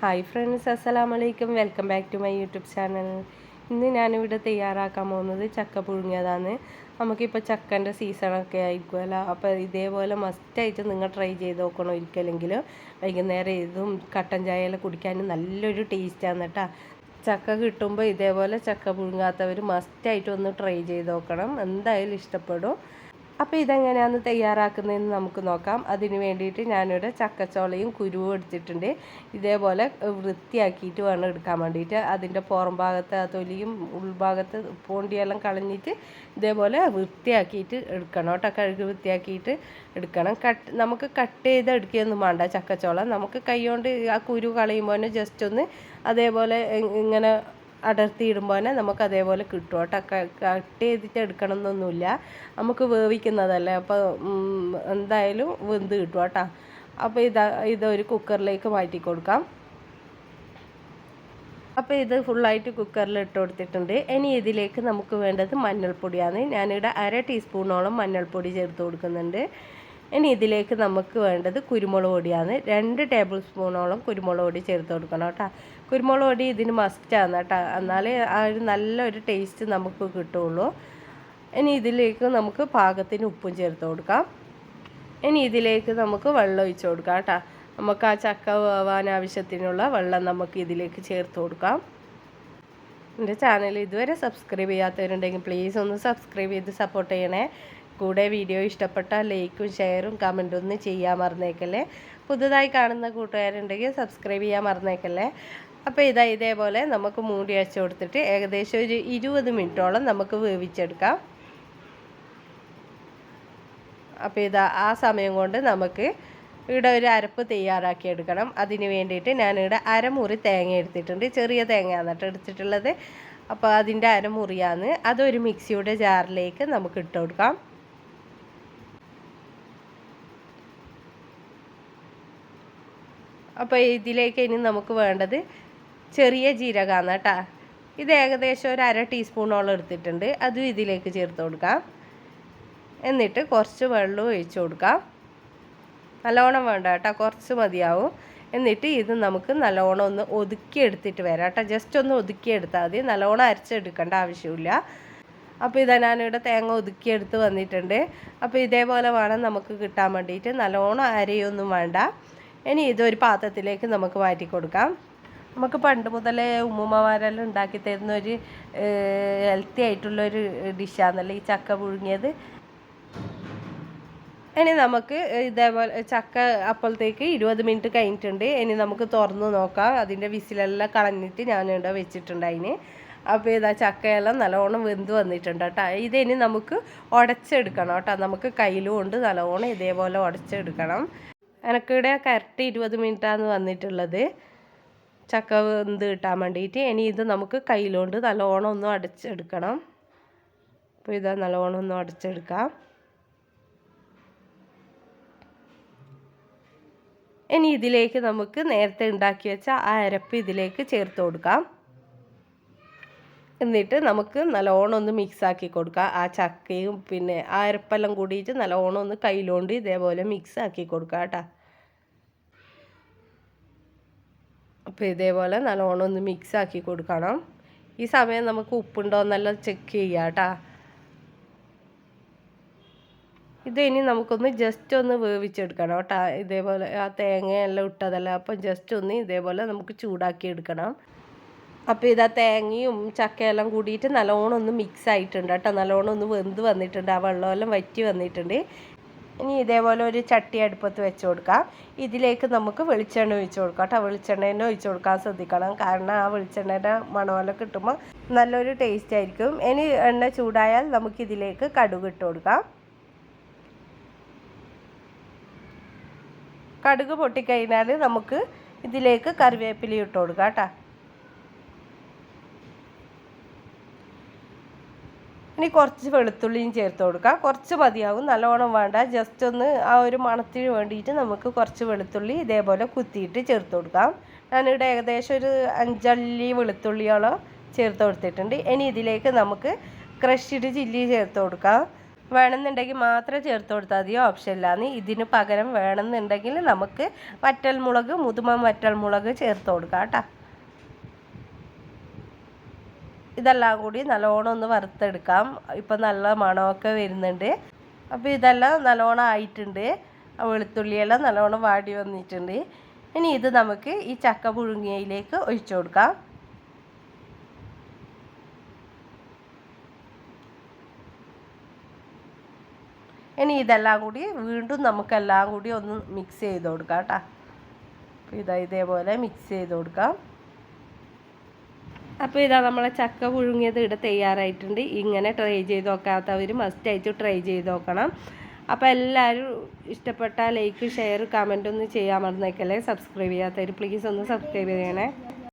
Hi friends അസ്സലാമു വലൈക്കും welcome back to my YouTube channel ഇന്ന് ഞാനിവിടെ തയ്യാറാക്കാൻ പോകുന്നത് ചക്ക പുഴുങ്ങിയതാണ്. നമുക്കിപ്പോൾ ചക്കന്റെ സീസണൊക്കെ ആയിരിക്കുമല്ലോ. അപ്പോൾ ഇതേപോലെ മസ്റ്റായിട്ട് നിങ്ങൾ ട്രൈ ചെയ്ത് നോക്കണം ഒരിക്കലെങ്കിലും. വൈകുന്നേരം ഇതും കട്ടൻ ചായയെല്ലാം കുടിക്കാൻ നല്ലൊരു ടേസ്റ്റാണ് കേട്ടോ. ചക്ക കിട്ടുമ്പോൾ ഇതേപോലെ ചക്ക പുഴുങ്ങാത്തവർ മസ്റ്റായിട്ട് ഒന്ന് ട്രൈ ചെയ്ത് നോക്കണം. എന്തായാലും ഇഷ്ടപ്പെടും. അപ്പോൾ ഇതെങ്ങനെയാണ് തയ്യാറാക്കുന്നതെന്ന് നമുക്ക് നോക്കാം. അതിന് വേണ്ടിയിട്ട് ഞാനിവിടെ ചക്കച്ചോളയും കുരുവും എടുത്തിട്ടുണ്ട്. ഇതേപോലെ വൃത്തിയാക്കിയിട്ട് വേണം എടുക്കാൻ വേണ്ടിയിട്ട്. അതിന്റെ പുറം ഭാഗത്ത് ആ തൊലിയും ഉൾഭാഗത്ത് പൂണ്ടിയെല്ലാം കളഞ്ഞിട്ട് ഇതേപോലെ വൃത്തിയാക്കിയിട്ട് എടുക്കണം കേട്ടോ. കഴുകി വൃത്തിയാക്കിയിട്ട് എടുക്കണം. കട്ട് നമുക്ക് കട്ട് ചെയ്ത് എടുക്കുകയൊന്നും വേണ്ട ചക്കച്ചോളം. നമുക്ക് കൈ കൊണ്ട് ആ കുരു കളയുമ്പോൾ തന്നെ ജസ്റ്റ് ഒന്ന് അതേപോലെ ഇങ്ങനെ അടർത്തി ഇടുമ്പോൾ തന്നെ നമുക്ക് അതേപോലെ കിട്ടും കേട്ടോ കട്ട് ചെയ്തിട്ട് എടുക്കണം എന്നൊന്നുമില്ല നമുക്ക് വേവിക്കുന്നതല്ലേ. അപ്പോൾ എന്തായാലും വെന്ത് കിട്ടും കേട്ടോ. അപ്പോൾ ഇതാ ഇതൊരു കുക്കറിലേക്ക് മാറ്റി കൊടുക്കാം. അപ്പോൾ ഇത് ഫുള്ളായിട്ട് കുക്കറിൽ ഇട്ട് കൊടുത്തിട്ടുണ്ട്. ഇനി ഇതിലേക്ക് നമുക്ക് വേണ്ടത് മഞ്ഞൾപ്പൊടിയാണ്. ഞാനിവിടെ അര ടീസ്പൂണോളം മഞ്ഞൾപ്പൊടി ചേർത്ത് കൊടുക്കുന്നുണ്ട്. ഇനി ഇതിലേക്ക് നമുക്ക് വേണ്ടത് കുരുമുളക് പൊടിയാണ്. രണ്ട് ടേബിൾ സ്പൂണോളം കുരുമുളക് പൊടി ചേർത്ത് കൊടുക്കണം കേട്ടോ. കുരുമുളക് പൊടി ഇതിന് മസ്റ്റാണ് കേട്ടോ. എന്നാലേ ആ ഒരു നല്ലൊരു ടേസ്റ്റ് നമുക്ക് കിട്ടുള്ളൂ. ഇനി ഇതിലേക്ക് നമുക്ക് പാകത്തിന് ഉപ്പും ചേർത്ത് കൊടുക്കാം. ഇനി ഇതിലേക്ക് നമുക്ക് വെള്ളം ഒഴിച്ച് കൊടുക്കാം കേട്ടോ. നമുക്ക് ആ ചക്ക വേവാൻ ആവശ്യത്തിനുള്ള വെള്ളം നമുക്ക് ഇതിലേക്ക് ചേർത്ത് കൊടുക്കാം. എന്റെ ചാനൽ ഇതുവരെ സബ്സ്ക്രൈബ് ചെയ്യാത്തവരുണ്ടെങ്കിൽ പ്ലീസ് ഒന്ന് സബ്സ്ക്രൈബ് ചെയ്ത് സപ്പോർട്ട് ചെയ്യണേ. കൂടെ വീഡിയോ ഇഷ്ടപ്പെട്ടാൽ ലൈക്കും ഷെയറും കമന്റും ഒന്ന് ചെയ്യാൻ മറന്നേക്കല്ലേ. പുതുതായി കാണുന്ന കൂട്ടുകാരുണ്ടെങ്കിൽ സബ്സ്ക്രൈബ് ചെയ്യാൻ മറന്നേക്കല്ലേ. അപ്പോൾ ഇതാ ഇതേപോലെ നമുക്ക് മൂടി അയച്ചു കൊടുത്തിട്ട് ഏകദേശം ഒരു ഇരുപത് മിനിറ്റോളം നമുക്ക് വേവിച്ചെടുക്കാം. അപ്പോൾ ഇതാ ആ സമയം കൊണ്ട് നമുക്ക് ഇവിടെ ഒരു അരപ്പ് തയ്യാറാക്കി എടുക്കണം. അതിന് വേണ്ടിയിട്ട് ഞാനിവിടെ അരമുറി തേങ്ങ എടുത്തിട്ടുണ്ട്. ചെറിയ തേങ്ങയാണ് കേട്ടോ എടുത്തിട്ടുള്ളത്. അപ്പോൾ അതിന്റെ അരമുറിയാണ്. അതൊരു മിക്സിയുടെ ജാറിലേക്ക് നമുക്ക് ഇട്ട് കൊടുക്കാം. അപ്പോൾ ഇതിലേക്ക് ഇനി നമുക്ക് വേണ്ടത് ചെറിയ ജീരകമാണ് കേട്ടോ. ഇത് ഏകദേശം ഒരു അര ടീസ്പൂണോളം എടുത്തിട്ടുണ്ട്. അതും ഇതിലേക്ക് ചേർത്ത് കൊടുക്കാം. എന്നിട്ട് കുറച്ച് വെള്ളം ഒഴിച്ച് കൊടുക്കാം. നല്ലോണം വേണ്ട കേട്ടോ കുറച്ച് മതിയാവും. എന്നിട്ട് ഇത് നമുക്ക് നല്ലോണം ഒന്ന് ഒതുക്കി എടുത്തിട്ട് വരാം കേട്ടോ. ജസ്റ്റ് ഒന്ന് ഒതുക്കി എടുത്താൽ മതി. നല്ലോണം അരച്ചെടുക്കേണ്ട ആവശ്യമില്ല. അപ്പോൾ ഇതാ ഞാനിവിടെ തേങ്ങ ഒതുക്കിയെടുത്ത് വന്നിട്ടുണ്ട്. അപ്പോൾ ഇതേപോലെ വേണം നമുക്ക് കിട്ടാൻ വേണ്ടിയിട്ട്. നല്ലോണം അരയൊന്നും വേണ്ട. ഇനി ഇതൊരു പാത്രത്തിലേക്ക് നമുക്ക് മാറ്റി കൊടുക്കാം. നമുക്ക് പണ്ട് മുതലേ ഉമ്മുമ്മമാരെല്ലാം ഉണ്ടാക്കി തരുന്ന ഒരു ഹെൽത്തി ആയിട്ടുള്ളൊരു ഡിഷാണല്ലോ ഈ ചക്ക പുഴുങ്ങിയത്. ഇനി നമുക്ക് ഇതേപോലെ ചക്ക അപ്പോഴത്തേക്ക് ഇരുപത് മിനിറ്റ് കഴിഞ്ഞിട്ടുണ്ട്. ഇനി നമുക്ക് തുറന്ന് നോക്കാം. അതിന്റെ വിസിലെല്ലാം കളഞ്ഞിട്ട് ഞാൻ ഞാനിവിടെ വെച്ചിട്ടുണ്ട് അതിന് അപ്പോൾ ഇതാ ചക്കയെല്ലാം നല്ലോണം വെന്ത് വന്നിട്ടുണ്ട് കേട്ടോ. ഇതിനി നമുക്ക് ഉടച്ചെടുക്കണം കേട്ടോ. നമുക്ക് കയ്യിലും കൊണ്ട് നല്ലോണം ഇതേപോലെ ഉടച്ചെടുക്കണം. എനക്കിവിടെ കറക്റ്റ് ഇരുപത് മിനിറ്റാണ് വന്നിട്ടുള്ളത്. ചക്ക വെന്ത് കിട്ടാൻ വേണ്ടിയിട്ട് ഇനി ഇത് നമുക്ക് കയ്യിലോണ്ട് നല്ലോണം ഒന്ന് അടച്ചെടുക്കണം. അപ്പോൾ ഇതാ നല്ലോണം ഒന്ന് അടച്ചെടുക്കാം. ഇനി ഇതിലേക്ക് നമുക്ക് നേരത്തെ ഉണ്ടാക്കി വെച്ച ആ അരപ്പ് ഇതിലേക്ക് ചേർത്ത് കൊടുക്കാം. എന്നിട്ട് നമുക്ക് നല്ലോണം ഒന്ന് മിക്സ് ആക്കി കൊടുക്കാം. ആ ചക്കയും പിന്നെ ആ അരപ്പെല്ലാം കൂടിയിട്ട് നല്ലോണം ഒന്ന് കയ്യിലോണ്ട് ഇതേപോലെ മിക്സ് ആക്കി കൊടുക്കാം കേട്ടോ. അപ്പോൾ ഇതേപോലെ നല്ലോണം ഒന്ന് മിക്സ് ആക്കി കൊടുക്കണം. ഈ സമയം നമുക്ക് ഉപ്പുണ്ടോ എന്നെല്ലാം ചെക്ക് ചെയ്യാം കേട്ടോ. ഇത് ഇനി നമുക്കൊന്ന് ജസ്റ്റ് ഒന്ന് വേവിച്ചെടുക്കണം കേട്ടോ. ഇതേപോലെ ആ തേങ്ങയെല്ലാം ഇട്ടതല്ല അപ്പം ജസ്റ്റ് ഒന്ന് ഇതേപോലെ നമുക്ക് ചൂടാക്കി എടുക്കണം. അപ്പോൾ ഇതാ തേങ്ങയും ചക്കയെല്ലാം കൂടിയിട്ട് നല്ലോണം ഒന്ന് മിക്സ് ആയിട്ടുണ്ട് കേട്ടോ. നല്ലോണം ഒന്ന് വെന്ത് വന്നിട്ടുണ്ട്. ആ വെള്ളമെല്ലാം വറ്റി വന്നിട്ടുണ്ട്. ഇനി ഇതേപോലെ ഒരു ചട്ടി അടുപ്പത്ത് വെച്ച് കൊടുക്കാം. ഇതിലേക്ക് നമുക്ക് വെളിച്ചെണ്ണ ഒഴിച്ച് കൊടുക്കാം കേട്ടോ. വെളിച്ചെണ്ണ ഒഴിച്ച് കൊടുക്കാൻ ശ്രദ്ധിക്കണം. കാരണം ആ വെളിച്ചെണ്ണയുടെ മണമെല്ലാം കിട്ടുമ്പോൾ നല്ലൊരു ടേസ്റ്റ് ആയിരിക്കും. ഇനി എണ്ണ ചൂടായാൽ നമുക്ക് ഇതിലേക്ക് കടുക് ഇട്ട് കൊടുക്കാം. കടുക് പൊട്ടിക്കഴിഞ്ഞാൽ നമുക്ക് ഇതിലേക്ക് കറിവേപ്പില ഇട്ട് കൊടുക്കാം കേട്ടോ. ഇനി കുറച്ച് വെളുത്തുള്ളിയും ചേർത്ത് കൊടുക്കുക കുറച്ച് മതിയാവും. നല്ലോണം വേണ്ട. ജസ്റ്റ് ഒന്ന് ആ ഒരു മണത്തിന് വേണ്ടിയിട്ട് നമുക്ക് കുറച്ച് വെളുത്തുള്ളി ഇതേപോലെ കുത്തിയിട്ട് ചേർത്ത് കൊടുക്കാം. ഞാനിവിടെ ഏകദേശം ഒരു അഞ്ചള്ളി വെളുത്തുള്ളിയോളം ചേർത്ത് കൊടുത്തിട്ടുണ്ട്. ഇനി ഇതിലേക്ക് നമുക്ക് ക്രഷ്ഡ് ചില്ലി ചേർത്ത് കൊടുക്കാം. വേണമെന്നുണ്ടെങ്കിൽ മാത്രം ചേർത്ത് കൊടുത്താൽ മതി. ഓപ്ഷനില്ലാന്ന് ഇതിന് പകരം വേണമെന്നുണ്ടെങ്കിൽ നമുക്ക് വറ്റൽമുളക് മുതുമ വറ്റൽമുളക് ചേർത്ത് കൊടുക്കാം കേട്ടോ. ഇതെല്ലാം കൂടി നല്ലോണം ഒന്ന് വറുത്തെടുക്കാം. ഇപ്പം നല്ല മണമൊക്കെ വരുന്നുണ്ട്. അപ്പോൾ ഇതെല്ലാം നല്ലോണം ആയിട്ടുണ്ട്. വെളുത്തുള്ളിയെല്ലാം നല്ലോണം വാടി വന്നിട്ടുണ്ട്. ഇനി ഇത് നമുക്ക് ഈ ചക്ക പുഴുങ്ങിയയിലേക്ക് ഒഴിച്ചു കൊടുക്കാം. ഇനി ഇതെല്ലാം കൂടി വീണ്ടും നമുക്കെല്ലാം കൂടി ഒന്ന് മിക്സ് ചെയ്ത് കൊടുക്കാം കേട്ടോ. ഇതാ ഇതേപോലെ മിക്സ് ചെയ്ത് കൊടുക്കാം. അപ്പോൾ ഇതാ നമ്മളെ ചക്ക പുഴുങ്ങിയത് ഇവിടെ തയ്യാറായിട്ടുണ്ട്. ഇങ്ങനെ ട്രൈ ചെയ്ത് നോക്കാത്തവർ മസ്റ്റായിട്ട് ട്രൈ ചെയ്ത് നോക്കണം. അപ്പോൾ എല്ലാവരും ഇഷ്ടപ്പെട്ട ലൈക്ക് ഷെയർ കമന്റ് ഒന്ന് ചെയ്യാൻ മറന്നേക്കല്ലേ. സബ്സ്ക്രൈബ് ചെയ്യാത്തവർ പ്ലീസ് ഒന്ന് സബ്സ്ക്രൈബ് ചെയ്യണേ.